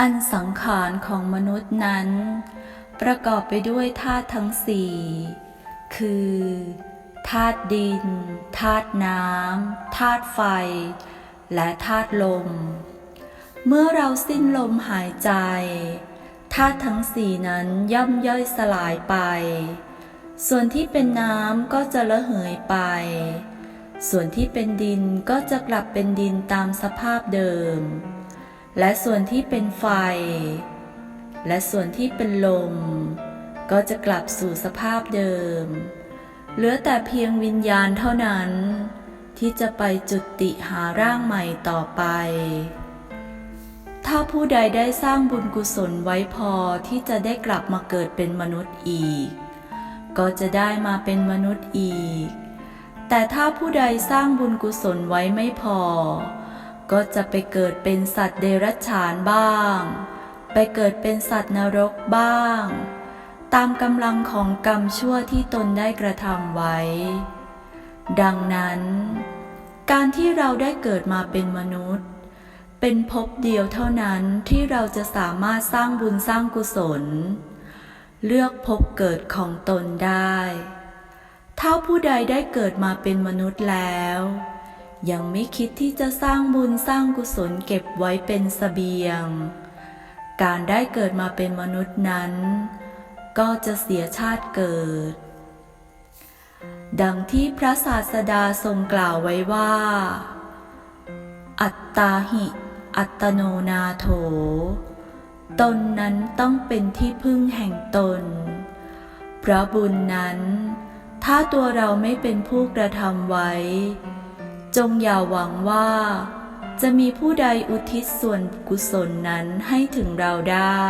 อันสังขารของมนุษย์นั้น ประกอบไปด้วยธาตุทั้งสี่คือธาตุดินธาตุน้ำธาตุไฟ และธาตุลม เมื่อเราสิ้นลมหายใจธาตุทั้งสี่นั้นย่อมย่อยสลายไป ส่วนที่เป็นน้ำก็จะระเหยไป ส่วนที่เป็นดินก็จะกลับเป็นดินตามสภาพเดิม และส่วนที่เป็นไฟ และส่วนที่เป็นลม ก็จะกลับสู่สภาพเดิม เหลือแต่เพียงวิญญาณเท่านั้น ที่จะไปจุติหาร่างใหม่ต่อไป ถ้าผู้ใดได้สร้างบุญกุศลไว้พอที่จะได้กลับมาเกิดเป็นมนุษย์อีก ก็จะได้มาเป็นมนุษย์อีก แต่ถ้าผู้ใดสร้างบุญกุศลไว้ไม่พอ ก็จะไปเกิดเป็นสัตว์เดรัจฉานบ้าง ไปเกิดเป็นสัตว์นรกบ้าง ตามกำลังของกรรมชั่วที่ตนได้กระทำไว้ ดังนั้น การที่เราได้เกิดมาเป็นมนุษย์ เป็นภพเดียวเท่านั้นที่เราจะสามารถสร้างบุญสร้างกุศล เลือกภพเกิดของตนได้ ถ้าผู้ใดได้เกิดมาเป็นมนุษย์แล้ว ยังไม่คิดที่จะสร้างบุญสร้างกุศลเก็บไว้เป็นสเสบียง การได้เกิดมาเป็นมนุษย์นั้น ก็จะเสียชาติเกิด ดังที่พระศาสดาทรงกล่าวไว้ว่า อัตตาหิ อัตโนนาโถ ตนนั้นต้องเป็นที่พึ่งแห่งตน เพราะบุญนั้น ถ้าตัวเราไม่เป็นผู้กระทำไว้ จงอย่าหวังว่า จะมีผู้ใดอุทิศส่วนกุศลนั้นให้ถึงเราได้